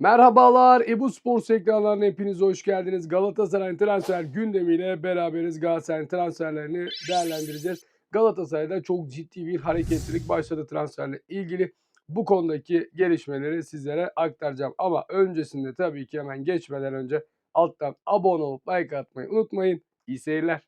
Merhabalar, Ebu Spor ekranlarına hepiniz hoş geldiniz. Galatasaray transfer gündemiyle beraberiz. Galatasaray transferlerini değerlendireceğiz. Galatasaray'da çok ciddi bir hareketlilik başladı transferle ilgili. Bu konudaki gelişmeleri sizlere aktaracağım. Ama öncesinde tabii ki hemen geçmeden önce alttan abone olup like atmayı unutmayın. İyi seyirler.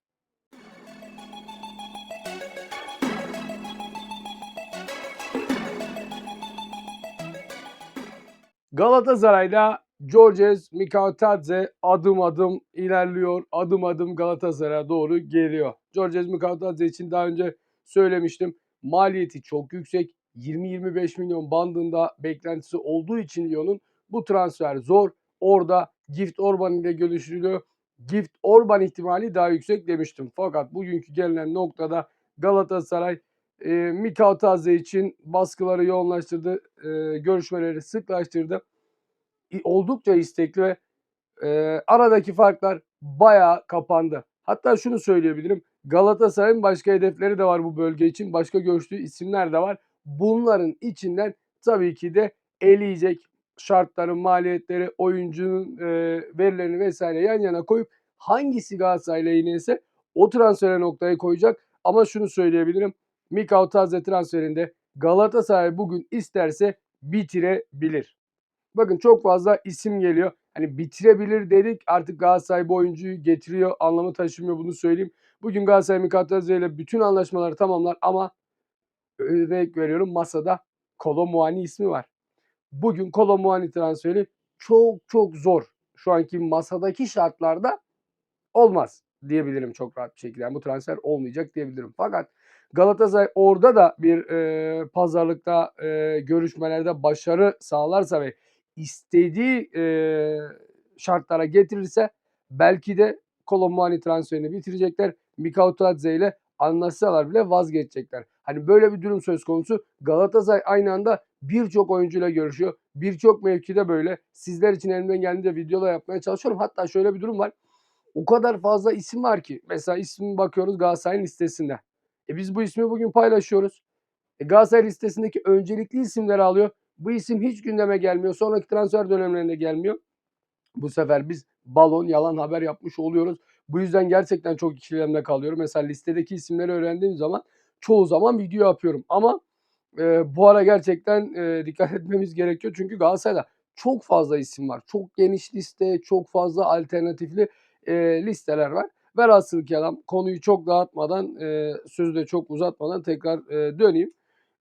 Galatasaray'da Georges Mikautadze adım adım ilerliyor. Adım adım Galatasaray'a doğru geliyor. Georges Mikautadze için daha önce söylemiştim. Maliyeti çok yüksek. 20-25 milyon bandında beklentisi olduğu için Lyon'un bu transfer zor. Orada Gift Orban ile görüşülüyor. Gift Orban ihtimali daha yüksek demiştim. Fakat bugünkü gelinen noktada Galatasaray e, Mikautadze için baskıları yoğunlaştırdı. E, görüşmeleri sıklaştırdı. İ- Oldukça istekli ve e, aradaki farklar bayağı kapandı. Hatta şunu söyleyebilirim. Galatasaray'ın başka hedefleri de var bu bölge için. Başka görüştüğü isimler de var. Bunların içinden tabii ki de eleyecek şartları, maliyetleri, oyuncunun e, verilerini vesaire yan yana koyup hangisi Galatasaray lehine o transfere noktayı koyacak. Ama şunu söyleyebilirim. Mikau Taze transferinde Galatasaray bugün isterse bitirebilir. Bakın çok fazla isim geliyor. Hani bitirebilir dedik artık Galatasaray bu oyuncuyu getiriyor anlamı taşımıyor bunu söyleyeyim. Bugün Galatasaray Mikatadze ile bütün anlaşmaları tamamlar ama örnek veriyorum masada Kolo Muani ismi var. Bugün Kolo Muani transferi çok çok zor. Şu anki masadaki şartlarda olmaz diyebilirim çok rahat bir şekilde. Yani bu transfer olmayacak diyebilirim. Fakat Galatasaray orada da bir e, pazarlıkta e, görüşmelerde başarı sağlarsa ve istediği e, şartlara getirirse belki de Kolomani transferini bitirecekler. Mikau Tadze ile anlaşsalar bile vazgeçecekler. Hani böyle bir durum söz konusu. Galatasaray aynı anda birçok oyuncuyla görüşüyor. Birçok mevkide böyle. Sizler için elimden geldiğince videolar yapmaya çalışıyorum. Hatta şöyle bir durum var. O kadar fazla isim var ki. Mesela ismi bakıyoruz Galatasaray'ın listesinde. E biz bu ismi bugün paylaşıyoruz. E Galatasaray listesindeki öncelikli isimleri alıyor. Bu isim hiç gündeme gelmiyor. Sonraki transfer dönemlerinde gelmiyor. Bu sefer biz balon yalan haber yapmış oluyoruz. Bu yüzden gerçekten çok ikilemde kalıyorum. Mesela listedeki isimleri öğrendiğim zaman çoğu zaman video yapıyorum. Ama e, bu ara gerçekten e, dikkat etmemiz gerekiyor. Çünkü Galatasaray'da çok fazla isim var. Çok geniş liste, çok fazla alternatifli e, listeler var. Velhasıl kelam konuyu çok dağıtmadan, e, sözü de çok uzatmadan tekrar e, döneyim.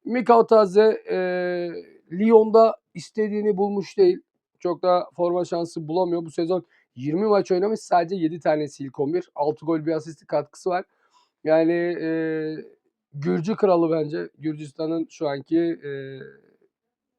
Mikau Taze e, Lyon'da istediğini bulmuş değil. Çok da forma şansı bulamıyor. Bu sezon 20 maç oynamış. Sadece 7 tanesi ilk 11. 6 gol bir asist katkısı var. Yani e, Gürcü kralı bence. Gürcistan'ın şu anki e,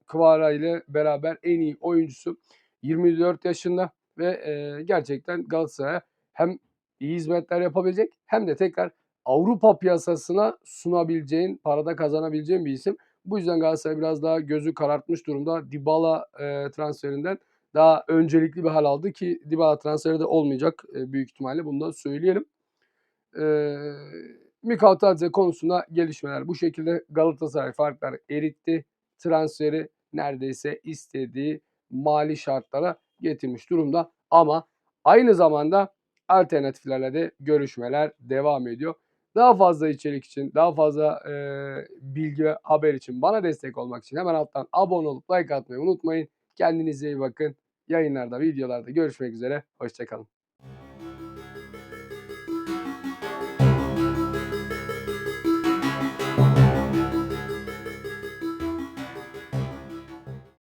Kvara ile beraber en iyi oyuncusu. 24 yaşında ve e, gerçekten Galatasaray'a hem iyi hizmetler yapabilecek hem de tekrar Avrupa piyasasına sunabileceğin, parada kazanabileceğin bir isim. Bu yüzden Galatasaray biraz daha gözü karartmış durumda. Dybala e, transferinden daha öncelikli bir hal aldı ki Dybala transferi de olmayacak e, büyük ihtimalle bunu da söyleyelim. E, Mikal Tadze konusunda gelişmeler bu şekilde Galatasaray farkları eritti. Transferi neredeyse istediği mali şartlara getirmiş durumda. Ama aynı zamanda alternatiflerle de görüşmeler devam ediyor. Daha fazla içerik için, daha fazla e, bilgi ve haber için bana destek olmak için hemen alttan abone olup like atmayı unutmayın. Kendinize iyi bakın. Yayınlarda, videolarda görüşmek üzere. Hoşçakalın.